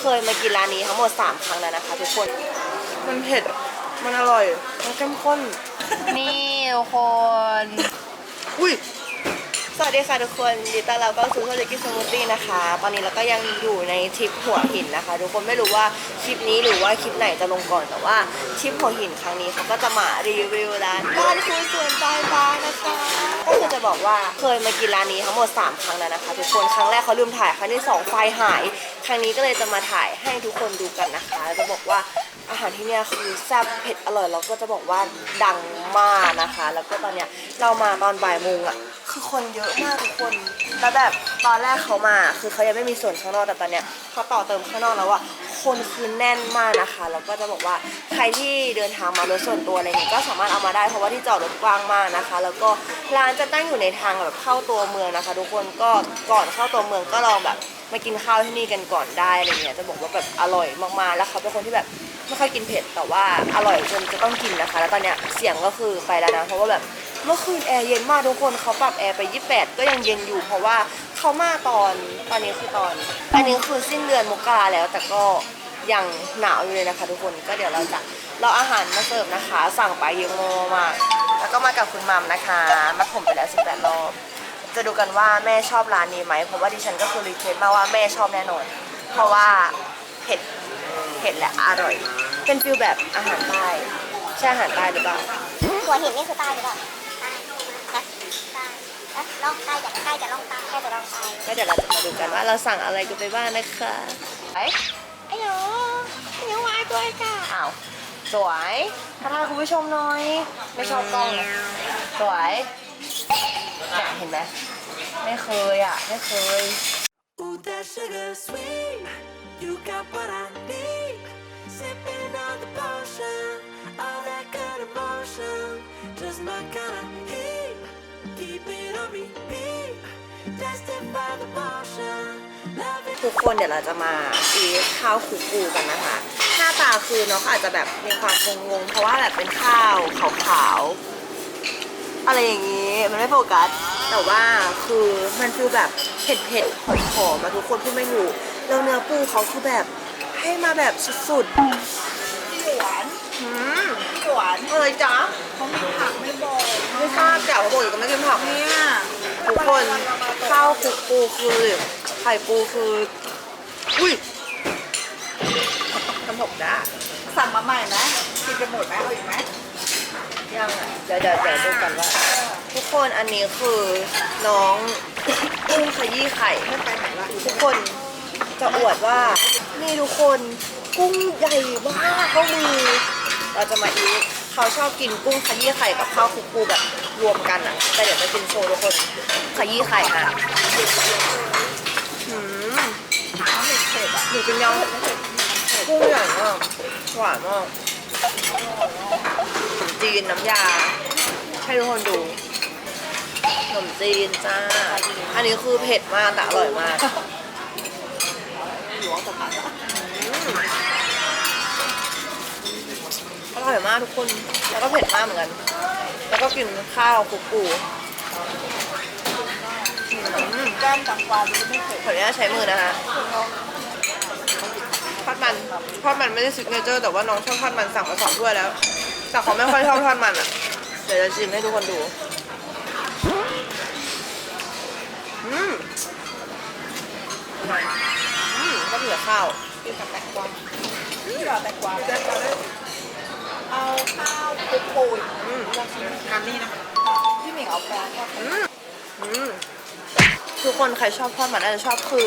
เคยมากินร้านนี้ทั้งหมด 3 ครั้งแล้วนะคะทุกคน มันเผ็ด มันอร่อย มันเข้มข้น นี่ทุกคน อุ้ย สวัสดีค่ะทุกคนยินดีต้อนรับเข้าสู่ธุรกิสมูทตี้นะคะ ตอนนี้เราก็ยังอยู่ในทริปหัวหินนะคะ ทุกคนไม่รู้ว่าคลิปนี้หรือว่าคลิปไหนจะลงก่อนแต่ว่าทริปหัวหินครั้งนี้เขาก็จะมารีวิวร้านบ้านคุณสวนปลายฟ้านะคะก็คือจะบอกว่าเคยมากินร้านนี้ทั้งหมด 3 ครั้งแล้วนะคะ ทุกคนครั้งแรกเขาลืมถ่ายครั้งที่สองไฟหาย ครั้งนี้ก็เลยจะมาถ่ายให้ทุกคนดูกันนะคะ จะบอกว่าอาหารที่เนี่ยคือแซ่บเผ็ดอร่อยแล้วก็จะบอกว่าดังมากนะคะ แล้วก็ตอนเนี้ยเรามาตอนบ่ายโมงอะ คือคนเยอะมากทุกคน แล้วแบบตอนแรกเขามา คือเขายังไม่มีส่วนข้างนอกแต่ตอนเนี้ยเขาต่อเติมข้างนอกแล้วอะคนคือแน่นมากนะคะ แล้วก็จะบอกว่าใครที่เดินทางมารถส่วนตัวอะไรเงี้ยก็สามารถเอามาได้เพราะว่าที่จอดรถกว้างมากนะคะ แล้วก็ร้านจะตั้งอยู่ในทางแบบเข้าตัวเมืองนะคะ ทุกคนก็ก่อนเข้าตัวเมืองก็ลองแบบมากินข้าวที่นี่กันก่อนได้อะไรเงี้ยจะบอกว่าแบบอร่อยมากๆ แล้วเขาเป็นคนที่แบบไม่ค่อยกินเผ็ดแต่ว่าอร่อยจนจะต้องกินนะคะ แล้วตอนเนี้ยเสียงก็คือไปแล้วนะเพราะว่าแบบ เมื่อคืนแอร์เย็นมากทุกคนเขาปรับแอร์ไป 28 ก็ยังเย็นอยู่เพราะว่าเขามาตอนตอนนี้คือตอน อันนี้คือสิ้นเดือนมกราแล้ว แต่ก็ยังหนาวอยู่เลยนะคะ ทุกคนก็เดี๋ยวเราจะรออาหารมาเสิร์ฟนะคะ สั่งไปเยอะมากแล้วก็มากับคุณมัมนะคะมัดผมไปแล้ว 18 รอบ จะดูกันว่าแม่ชอบร้านนี้ไหมเพราะว่าดิฉันก็คือรีเควสมาว่าแม่ชอบแน่นอน เพราะว่าเผ็ดเผ็ดและอร่อย เป็นฟิลแบบอาหารใต้ใช่อาหารใต้หรือเปล่าหัวหินนี่คือใต้หรือเปล่าใต้นะใต้เอ๊ะ ล่องใต้จากใต้จะล่องใต้ใต้จะล่องใต้ก็เดี๋ยวเราจะมาดูกันว่าเราสั่งอะไรกันไปบ้างนะคะไอ้ไอ้หนูไอ้หนูมาด้วยค่ะอ้าวสวยทักทายคุณผู้ชมหน่อย ไม่ชอบกล้องนะสวยเนี่ยเห็นไหมไม่เคยอะ ไม่เคย Ooh, that sugar sweet. You got what I need. Sipping on the potion. All that good emotion. Just my kind of heat. ทุกคนเดี๋ยวเราจะมาอีทข้าวคุกปูกันนะคะ หน้าตาคือเนาะอาจจะแบบมีความงงๆเพราะว่าแบบเป็นข้าวขาวๆอะไรอย่างนี้มันไม่โฟกัส แต่ว่าคือมันคือแบบเผ็ดๆหอมๆมาทุกคนพูดไม่ถูกแล้วเนื้อปูเขาคือแบบให้มาแบบสุดพี่หวานๆหืมพี่หวานอะไรจ๊ะ เขามีผักไม่บอกไม่ทราบจ้ะเขาบอกอยู่ก็ไม่กินผักเนี่ยทุกคนข้าวคุกปูคือไข่ปูคืออุ้ยทำผมได้สั่งมาใหม่ไหมกินไปหมดไหมเอาอีกไหมยังอะเดี๋ยวเดี๋ยวเดี๋ยวดูกันว่า ทุกคนอันนี้คือน้องกุ้งขยี้ไข่ไม่ไปไหนละทุกคนจะอวดว่านี่ทุกคนกุ้งใหญ่มากก็มีเราจะมาอีก เขาชอบกินกุ้งขยี้ไข่กับข้าวคลุกปูแบบรวมกันอะแต่เดี๋ยวจะกินโชว์ทุกคนขยี้ไข่ค่ะหืมเผ็ดอะหนูกินยังกุ้งใหญ่มากหวานมากขนมจีนน้ำยา ให้ทุกคนดูขนมจีนจ้า อันนี้คือเผ็ดมากแต่อร่อยมาก ร่อยมากทุกคน แล้วก็เผ็ดมากเหมือนกัน แล้วก็กินข้าวคลุกปูอืมแก้มจังกวาดูไม่เผ็ดขออนุญาตใช้มือนะคะทอดมันทอดมันไม่ได้ซิกเนเจอร์แต่ว่าน้องชอบทอดมันสั่งมาสองถ้วยแล้วแต่เขาไม่ค่อยชอบทอดมันอะเดี๋ยวจะชิมให้ทุกคนดูอืมอืมก็เหลือข้าวกินกับแตงกวาพี่รอแตงกวาแตงกวา ได้าข้าวปูปูนอืมทานนี่นะพี่หมิงเอาปลาทอดอืมอืมทุกคนใครชอบทอดมันอาจจะชอบคือ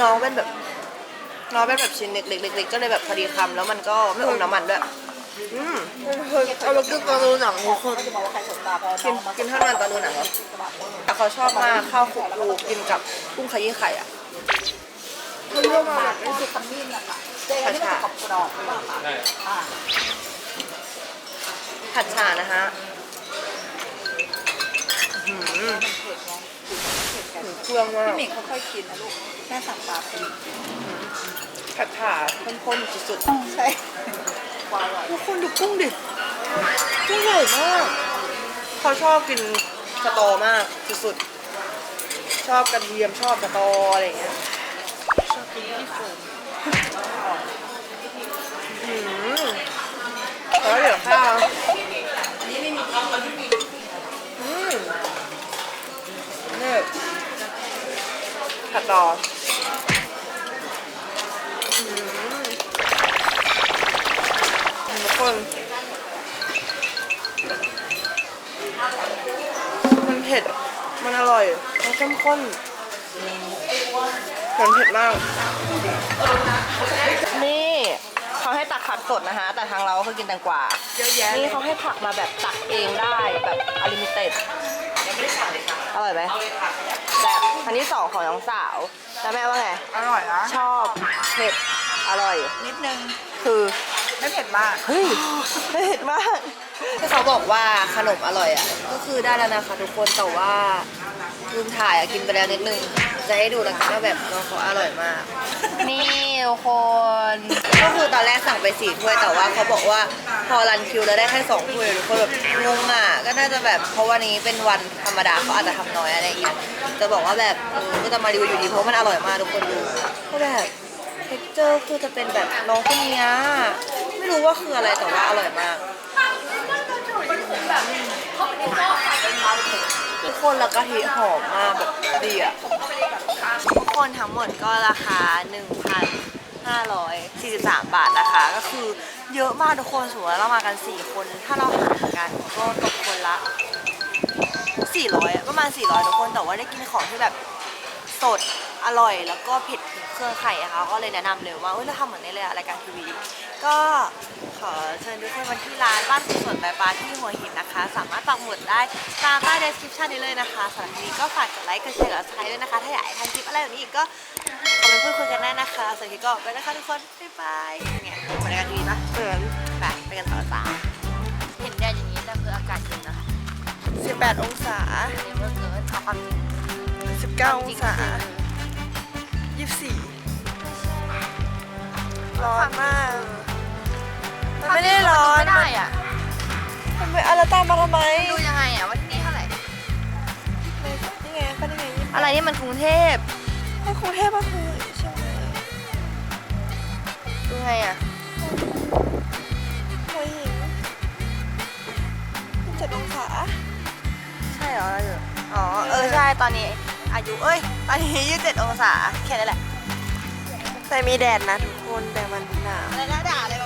น้องเป็นแบบน้องเป็นแบบชิ้นเล็กๆเล็กๆก็เลยแบบพอดีคำแล้วมันก็ไม่อมน้ำมันด้วยอืมเอาไปกินตอนดูหนังทุกคนกินกินกินทอดมันตอนดูหนังเหรอแต่เขาชอบมากข้าวคลุกปูกินกับกุ้งขยี้ไข่อะคือเรื่องมานี่คือขมิ้นนะคะเจ๊อัน ผัดฉานะฮะอื้เผ็ดถึงเครื่องมาพี่กหมิงเขาค่อยกินนะลูกแม่สั่งปลาเป็ผัดฉ่าข้นๆสุดๆใช่ปลาอร่อยๆทุกคนดูกุ้งดิกุ้งใหญ่มากเขาชอบกินสะตอมากสุดๆชอบกระเทียมชอบสะตออะไรอย่างเงี้ยชอบกินที่สุดอื้อหือแล้วเหลือข้าว มทุกคนมันเผ็ด มันอร่อย มันเข้มข้นมันเผ็ดมาก นี่เขาให้ตักผักสดนะคะ แต่ทางเราก็คือกินแตงกวา เยอะแยะ นี่เขาให้ผักมาแบบตักเองได้แบบอลิมิเต็ด อร่อยไหมแบบอันที่สองของน้องสาว แล้วแม่ว่าไง อร่อยนะชอบ เผ็ด อร่อย นิดนึง คือไม่เผ็ดมาก เฮ้ยเผ็ดมาก ที่เขาบอกว่าขนมอร่อยอะ ก็คือได้แล้วนะคะทุกคนแต่ว่าลืมถ่ายอะกินไปแล้วนิดนึง จะให้ดูแล้วกันว่าแบบน้องเขาอร่อยมาก นี่ทุกคน ก็คือตอนแรกสั่งไปสี่ถ้วยแต่ว่าเขาบอกว่าพอรันคิวแล้วได้แค่สองถ้วยทุกคนแบบงงอะก็น่าจะแบบเพราะวันนี้เป็นวันธรรมดาเขาอาจจะทำน้อยอะไรอย่างเงี้ยจะบอกว่าแบบเออก็จะมารีวิวอยู่ดีเพราะมันอร่อยมากทุกคนดูก็แบบเท็กเจอร์คือจะเป็นแบบน้องคนเนี้ไม่รู้ว่าคืออะไรแต่ว่าอร่อยมากทุกคนแล้วกะทิหอมมากแบบดีอะทุกคนทั้งหมดก็ราคา 543 บาทนะคะ ก็คือเยอะมากทุกคนสมมติว่าเรามากัน 4 คน ถ้าเราหารกันก็ตกคนละ 400อะประมาณ 400 ทุกคนแต่ว่าได้กินของที่แบบสด อร่อยแล้วก็เผ็ดถึงเครื่องไข่อะค่ะก็เลยแนะนำเลยว่าเอ้ยเราทำเหมือนนี้เลยอะรายการทีวีก็ขอเชิญทุกคนมาที่ร้านบ้านคุณสวนใบปลาที่หัวหินนะคะ สามารถปักหมุดได้ตามใต้ description นี้เลยนะคะสำหรับทีนี้ก็ฝากกดไลค์กดแชร์กด subscribe ด้วยนะคะ ถ้าอยากให้ทำคลิปอะไรแบบนี้อีกก็คอมเมนต์พูดคุยกันได้นะคะสำหรับคลิปก็ไปนะคะทุกคนบ๊ายบายเนี่ยเหมือนรายการทีวีปะเหมือนไปไปกันต่อจ้าเห็นแดดอย่างนี้แต่คืออากาศเย็นนะคะ18 องศาเย็นเมื่อเกินเอาความจริง 19 องศา24ร้อ นมากมันไม่ได้ร้อนไม่ได้อะมันไม่อะไรตามมาทำไมดูยังไงอะว่าที่นี่เท่าไหร่นี่ไงก็นี่ไงยี่สิบอะไรนี่มันกรุงเทพถ้ากรุงเทพก็คือเชียงใหม่ดูไงอะหัวหิน27องศาใช่เหรอเราอยู่อ๋อเออใช่ตอนนี้ อายุเอ้ยตอนนี้ยี่สิบเจ็ดองศาแค่นั้นแหละ แต่มีแดดนะทุกคนแต่มันหนาว อะไรนะด่าเลย